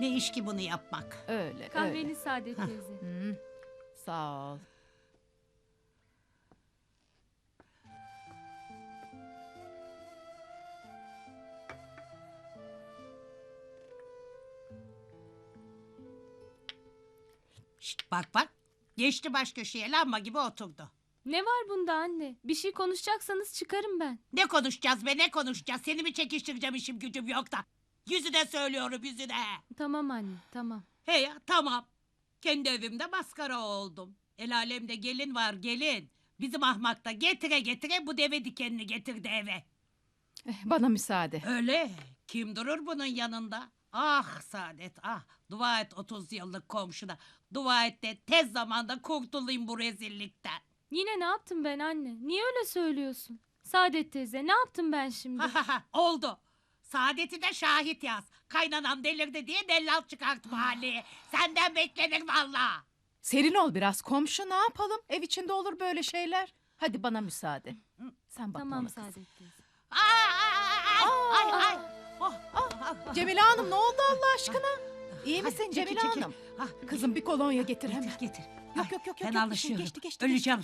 Ne iş ki bunu yapmak? Öyle öyle. Kahveni Saadet teyze. Hı, Sağ ol. Şşt, bak bak. Geçti baş köşeye lamba gibi oturdu. Ne var bunda anne? Bir şey konuşacaksanız çıkarım ben. Ne konuşacağız be ne konuşacağız? Seni mi çekiştireceğim işim gücüm yok da. Yüzüne söylüyorum yüzüne. Tamam anne tamam. He ya tamam. Kendi evimde maskara oldum. El alemde gelin var gelin. Bizim ahmakta getire getire bu deve dikenini getirdi eve. Eh, Bana müsaade. Öyle. Kim durur bunun yanında? Ah Saadet ah. Dua et 30 yıllık komşuna. Dua et de tez zamanda kurtulayım bu rezillikten. Yine ne yaptım ben anne? Niye öyle söylüyorsun? Saadet teyze ne yaptım ben şimdi? Ha ha ha oldu. Saadet'i de şahit yaz. Kaynanam delirdi diye dellal çıkart mahalleye. Senden beklenir valla. Serin ol biraz komşu ne yapalım? Ev içinde olur böyle şeyler. Hadi bana müsaade. Sen bak tamam ona kızım. Saadet teyze. Ay ay ay. ay. Oh, oh, Cemile Hanım ne oldu Allah aşkına? İyi Hadi, misin çekil, Cemile çekil. Hanım? Ah, Kızım bir kolonya getir hemen. getir getir. Yok, Ay, yok, yok, yok, Fenalaşıyorum. geçti, geçti, Öleceğim.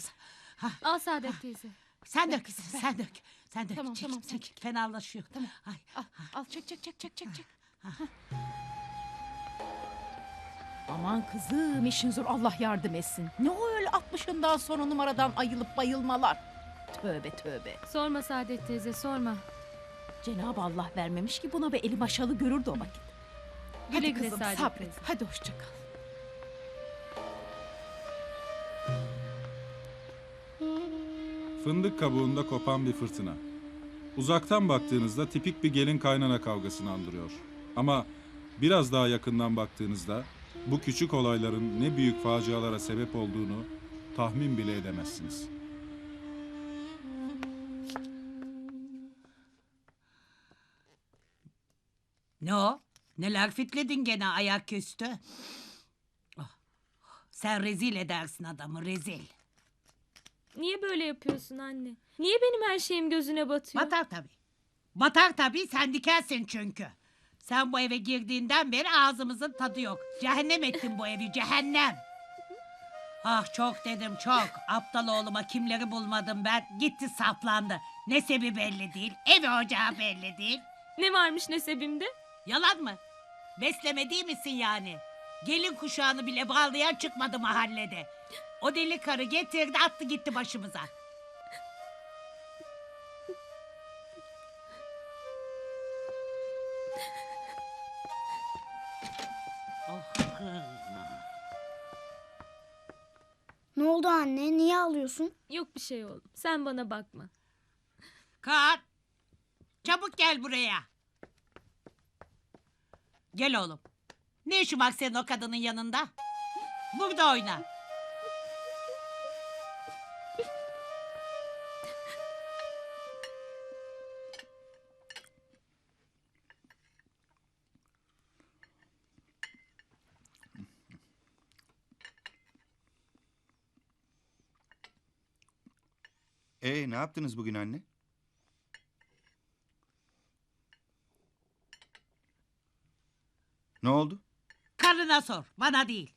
Ha, Al Saadet teyze. sen dök, sen dök. Sen dök. Tamam, çek, tamam, sen çek. Fenalaşıyor. Tamam. Ay. Al, al çek çek çek çek çek çek. Aman kızım işin zor Allah yardım etsin. Ne o öyle 60'ından sonra numaradan ayılıp bayılmalar. Tövbe tövbe. Sorma Saadet teyze sorma. Cenab-ı Allah vermemiş ki buna be eli maşalı görürdü o vakit. Güle Hadi güle kızım Saadet sabret. teyze. Hadi hoşça kal. Fındık kabuğunda kopan bir fırtına. Uzaktan baktığınızda tipik bir gelin kaynana kavgasını andırıyor. Ama biraz daha yakından baktığınızda bu küçük olayların ne büyük facialara sebep olduğunu tahmin bile edemezsiniz. Ne o? Neler fitledin gene ayaküstü? Oh, Sen rezil edersin adamı rezil. Niye böyle yapıyorsun anne? Niye benim her şeyim gözüne batıyor? Batar tabii. Batar tabii sen dikersin çünkü. Sen bu eve girdiğinden beri ağzımızın tadı yok. Cehennem ettin bu evi cehennem. Ah çok dedim çok. Aptal oğluma kimleri bulmadım ben. Gitti saplandı. Nesebi belli değil. Evi ocağı belli değil. Ne varmış nesebimde? Yalan mı? Besleme değil misin yani? Gelin kuşağını bile bağlayan çıkmadı mahallede. O deli karı getirdi attı gitti başımıza. Oh. Ne oldu anne? Niye ağlıyorsun? Yok bir şey oğlum. Sen bana bakma. Kaan. Çabuk gel buraya. Gel oğlum. Ne işin var senin o kadının yanında? Burada oyna. Ne yaptınız bugün anne? Ne oldu? Karına sor. Bana değil.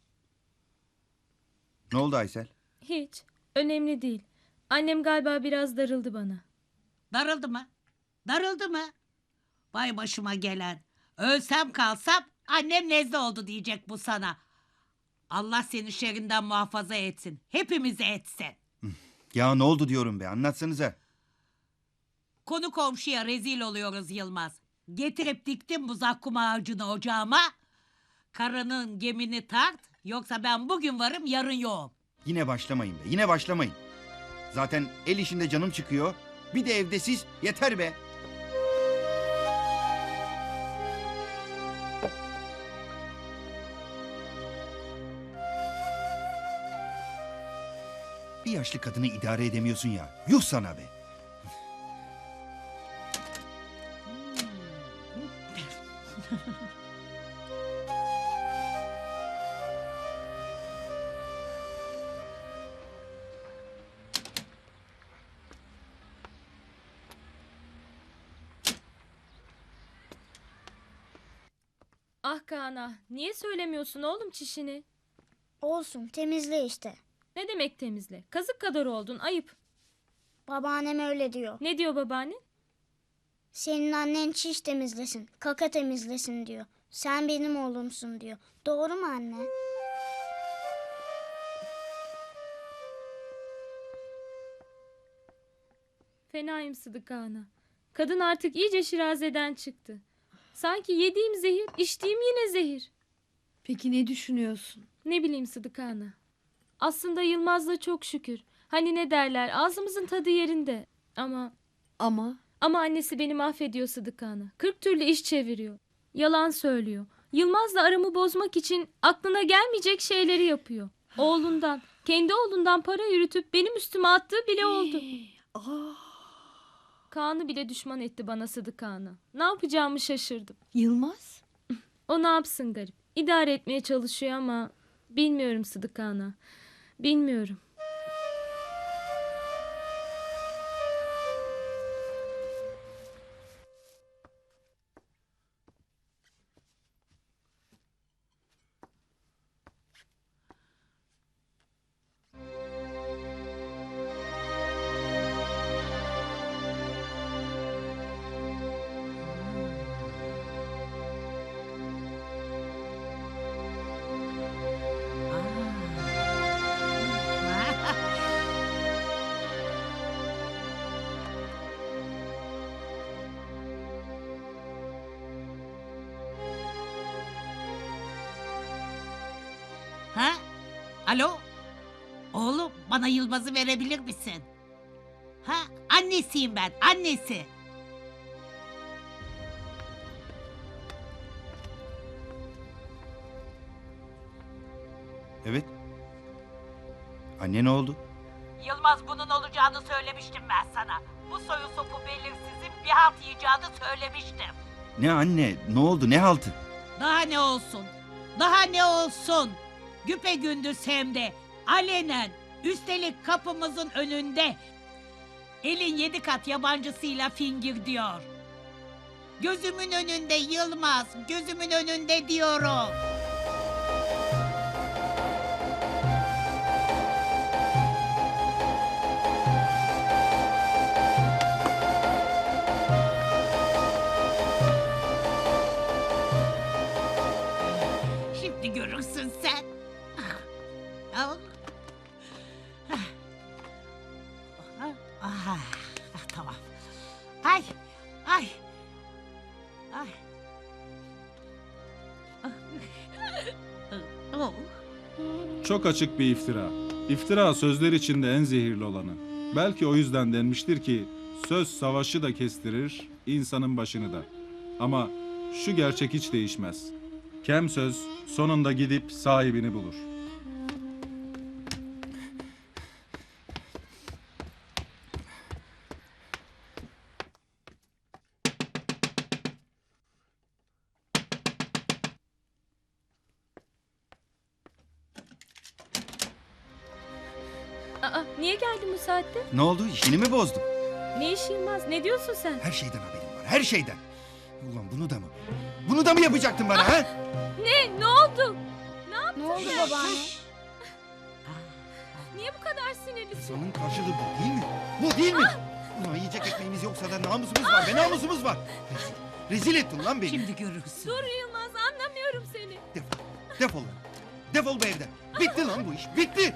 Ne oldu Aysel? Hiç. Önemli değil. Annem galiba biraz darıldı bana. Darıldı mı? Darıldı mı? Vay başıma gelen. Ölsem kalsam annem nezle oldu diyecek bu sana. Allah seni şerrinden muhafaza etsin. Hepimizi etsin. Ya ne oldu diyorum be anlatsanıza. Konu komşuya rezil oluyoruz Yılmaz. Getirip diktim bu zakkum ağacını ocağıma. Karının gemini tart. Yoksa ben bugün varım yarın yoğum. Yine başlamayın be yine başlamayın. Zaten el işinde canım çıkıyor. Bir de evde siz yeter be. Bir yaşlı kadını idare edemiyorsun ya. Yuh sana be. Ah Kana, niye söylemiyorsun oğlum çişini? Olsun temizle işte. Ne demek temizle? Kazık kadar oldun ayıp. Babaannem öyle diyor. Ne diyor babaanne? Senin annen çiş temizlesin, kaka temizlesin diyor. Sen benim oğlumsun diyor. Doğru mu anne? Fenayım Sıdık ana. Kadın artık iyice şirazeden çıktı. Sanki yediğim zehir, içtiğim yine zehir. Peki ne düşünüyorsun? Ne bileyim Sıdık ana. Aslında Yılmaz'la çok şükür. Hani ne derler ağzımızın tadı yerinde. Ama Ama ama annesi beni mahvediyor Sıdık ana. Kırk türlü iş çeviriyor. Yalan söylüyor. Yılmaz'la aramı bozmak için aklına gelmeyecek şeyleri yapıyor. Oğlundan, kendi oğlundan para yürütüp benim üstüme attığı bile oldu. Kaan'ı bile düşman etti bana Sıdık Kaan'ı. Ne yapacağımı şaşırdım. Yılmaz? O ne yapsın garip. İdare etmeye çalışıyor ama bilmiyorum Sıdık Ana. Bilmiyorum. Alo? Oğlum bana Yılmaz'ı verebilir misin? Ha? Annesiyim ben, annesi. Evet. Anne ne oldu? Yılmaz bunun olacağını söylemiştim ben sana. Bu soyu sopu belirsizin bir halt yiyeceğini söylemiştim. Ne anne? Ne oldu? Ne haltı? Daha ne olsun? Daha ne olsun? Güpe gündüz hem de alenen üstelik kapımızın önünde elin yedi kat yabancısıyla fingir diyor. Gözümün önünde Yılmaz, gözümün önünde diyorum. Çok açık bir iftira. İftira sözler içinde en zehirli olanı. Belki o yüzden denmiştir ki söz savaşı da kestirir, insanın başını da. Ama şu gerçek hiç değişmez. Kem söz sonunda gidip sahibini bulur. Saatte? Ne oldu? İşini mi bozdum? Ne iş Yılmaz? Ne diyorsun sen? Her şeyden haberim var. Her şeyden. Ulan bunu da mı? Bunu da mı yapacaktın bana ha? Ne? Ne oldu? Ne oldu babaanne? Niye bu kadar sinirlisin? Sonun karşılığı bu değil mi? Bu değil mi? Ulan yiyecek ekmeğimiz yoksa da namusumuz var be namusumuz var. Rezil, rezil ettin lan beni. Şimdi görürsün. Dur Yılmaz anlamıyorum seni. Defol. Defol lan. Defol bu evden. Bitti lan bu iş. Bitti.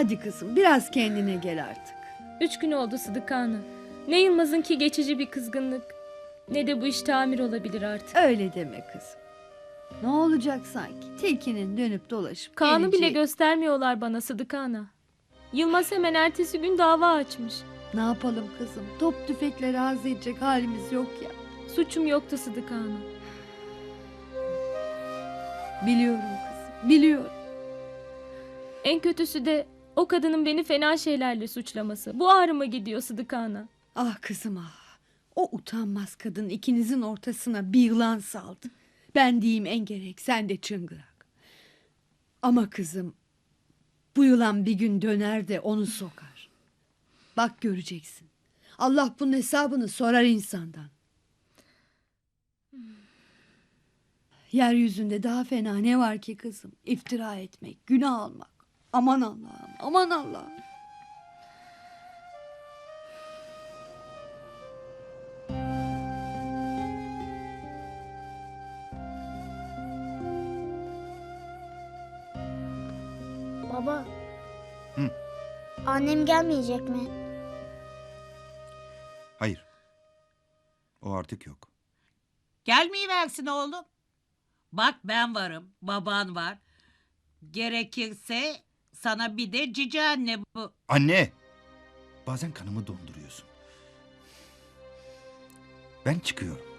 Hadi kızım biraz kendine gel artık. Üç gün oldu Sıdıka Ana. Ne Yılmaz'ınki geçici bir kızgınlık ne de bu iş tamir olabilir artık. Öyle deme kızım. Ne olacak sanki? Tilkinin dönüp dolaşıp Kaan'ı bile geleceği- göstermiyorlar bana Sıdıka Ana. Yılmaz hemen ertesi gün dava açmış. Ne yapalım kızım? Top tüfekle razı edecek halimiz yok ya. Suçum yoktu Sıdıka Ana. Biliyorum kızım, biliyorum. En kötüsü de o kadının beni fena şeylerle suçlaması. Bu ağrıma gidiyor Sıdıka Ana. Ah kızım ah. O utanmaz kadın ikinizin ortasına bir yılan saldı. Ben diyeyim en gerek sen de çıngırak. Ama kızım bu yılan bir gün döner de onu sokar. Bak göreceksin. Allah bunun hesabını sorar insandan. Yeryüzünde daha fena ne var ki kızım? İftira etmek, günah almak. Aman Allah'ım, aman Allah'ım. Baba. Hı. Annem gelmeyecek mi? Hayır. O artık yok. Gelmeyi versin oğlum. Bak ben varım, baban var. Gerekirse sana bir de cici anne bu. Anne! Bazen kanımı donduruyorsun. Ben çıkıyorum.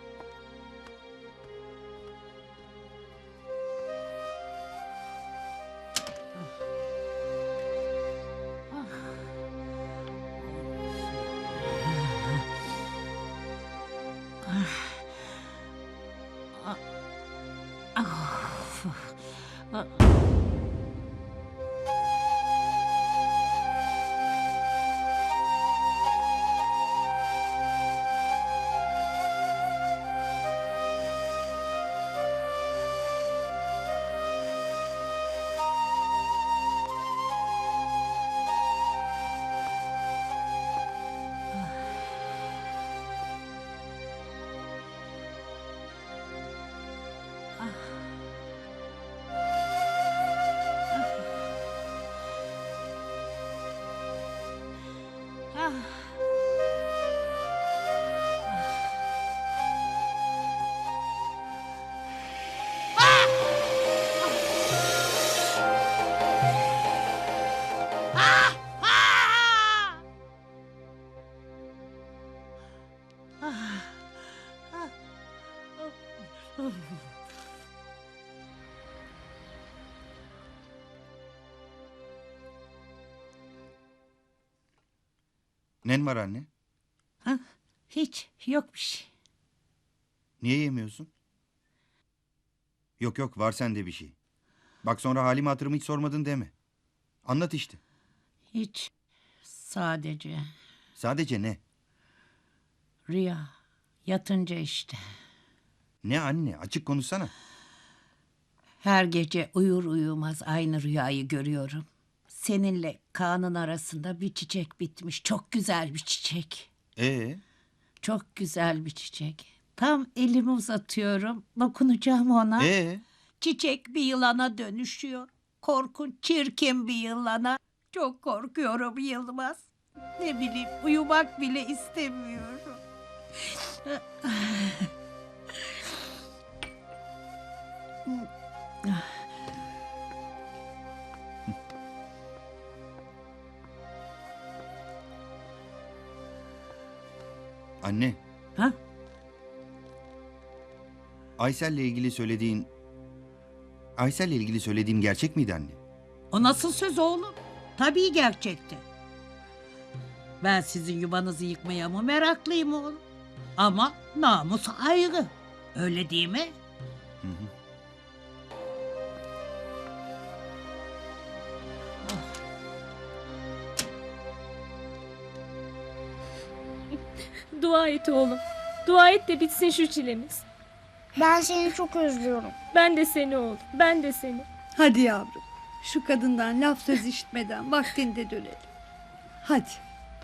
Nen var anne? Ha? Hiç yok bir şey. Niye yemiyorsun? Yok yok var sende bir şey. Bak sonra halimi hatırımı hiç sormadın deme. Anlat işte. Hiç. Sadece Sadece ne? rüya. Yatınca işte. Ne anne? Açık konuşsana. Her gece uyur uyumaz aynı rüyayı görüyorum. Seninle Kaan'ın arasında bir çiçek bitmiş. Çok güzel bir çiçek. Ee, Çok güzel bir çiçek. Tam elimi uzatıyorum. Dokunacağım ona. ee, Çiçek bir yılana dönüşüyor. Korkunç, çirkin bir yılana. Çok korkuyorum Yılmaz. Ne bileyim uyumak bile istemiyorum. Anne. Ha? Aysel'le ilgili söylediğin... Aysel'le ilgili söylediğim gerçek miydi anne? O nasıl söz oğlum? Tabii gerçekti. Ben sizin yuvanızı yıkmaya mı meraklıyım oğlum? Ama namus ayrı. Öyle değil mi? Hı hı. Dua et oğlum. Dua et de bitsin şu çilemiz. Ben seni çok özlüyorum. Ben de seni oğlum. Ben de seni. Hadi yavrum. Şu kadından laf söz işitmeden vaktinde dönelim. Hadi.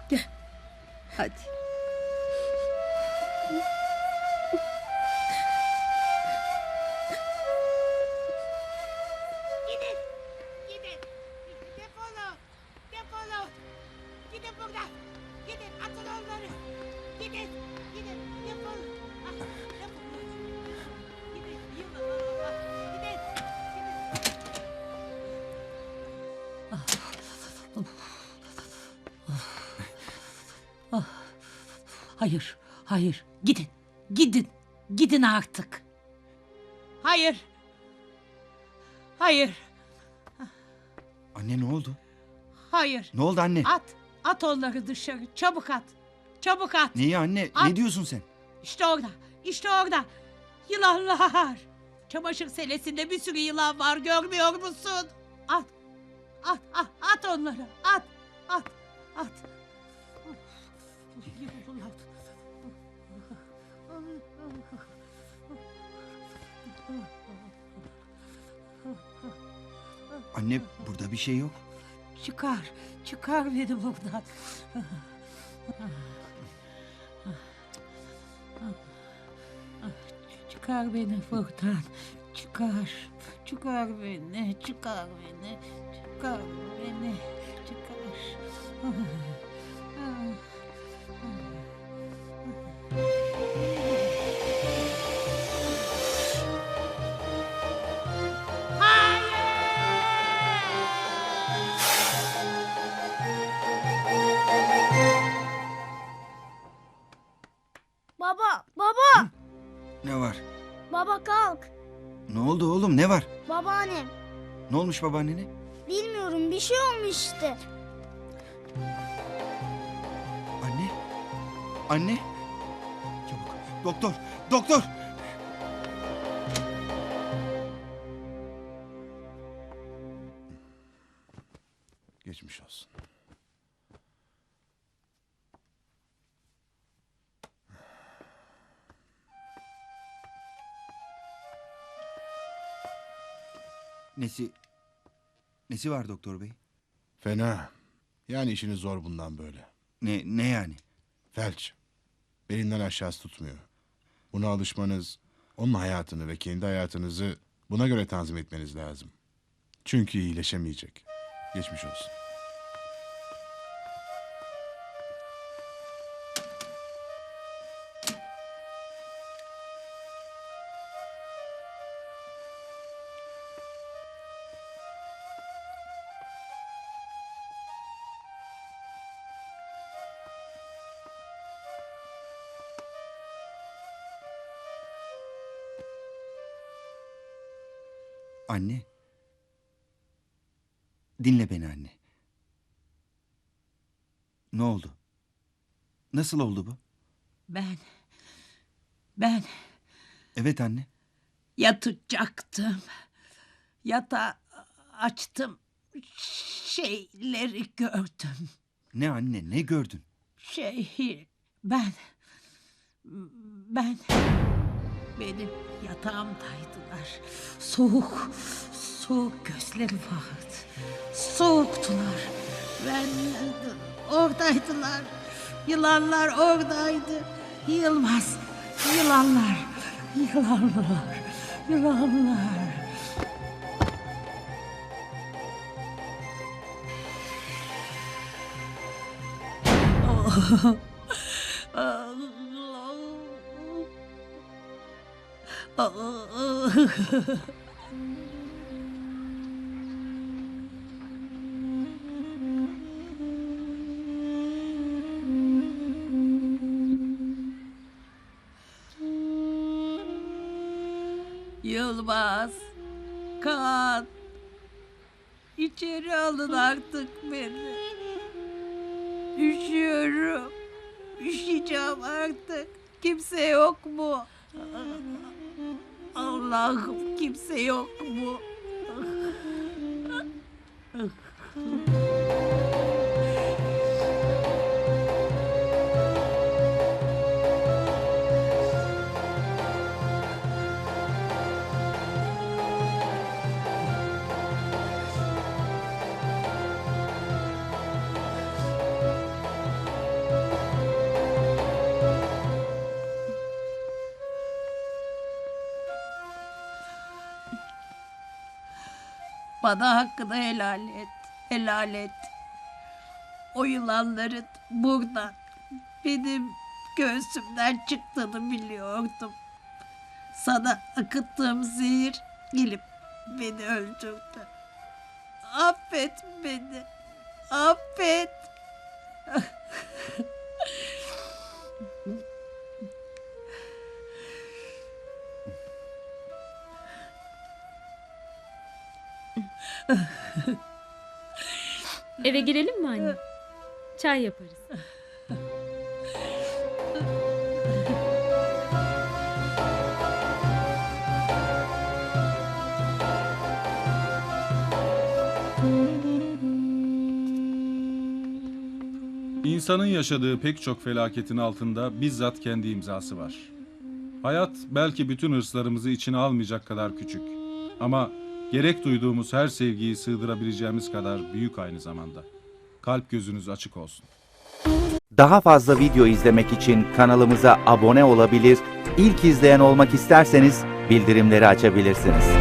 Gel. Hadi. Hayır, hayır. Gidin, gidin, gidin artık. Hayır. Hayır, Anne ne oldu? hayır. Ne oldu anne? At, at onları dışarı. Çabuk at. Çabuk at. Neyi anne? At. Ne diyorsun sen? İşte orada, işte orada. Yılanlar. Çamaşır selesinde bir sürü yılan var görmüyor musun? At, at, at, at onları. At, at, at. Anne burada bir şey yok. Çıkar, çıkar beni buradan. Çıkar beni buradan. Çıkar, çıkar beni, çıkar beni, çıkar beni, çıkar. Babaannem. Ne olmuş babaannene? Bilmiyorum bir şey olmuş işte. Anne? Anne? Çabuk. Doktor! Doktor! Nesi... Nesi var doktor bey? Fena. Yani işiniz zor bundan böyle. Ne, ne yani? Felç. Belinden aşağısı tutmuyor. Buna alışmanız, onun hayatını ve kendi hayatınızı buna göre tanzim etmeniz lazım. Çünkü iyileşemeyecek. Geçmiş olsun. Anne. Dinle beni anne. Ne oldu? Nasıl oldu bu? Ben, ben Evet anne. yatacaktım. Yatağı açtım. Şeyleri gördüm. Ne anne ne gördün? Şey, ben, ben, benim yatağımdaydılar. Soğuk, soğuk gözleri vardı. Soğuktular. Ben oradaydılar. Yılanlar oradaydı. Yılmaz, yılanlar, yılanlar, yılanlar. Yılmaz, Kaan, içeri alın artık beni. Üşüyorum, üşüyeceğim artık. Kimse yok mu? Allah'ım kimse yok mu? Bana hakkını helal et, helal et. O yılanların buradan benim göğsümden çıktığını biliyordum. Sana akıttığım zehir gelip beni öldürdü. Affet beni, affet. Eve girelim mi anne? Çay yaparız. İnsanın yaşadığı pek çok felaketin altında bizzat kendi imzası var. Hayat belki bütün hırslarımızı içine almayacak kadar küçük. Ama gerek duyduğumuz her sevgiyi sığdırabileceğimiz kadar büyük aynı zamanda. Kalp gözünüz açık olsun. Daha fazla video izlemek için kanalımıza abone olabilir, ilk izleyen olmak isterseniz bildirimleri açabilirsiniz.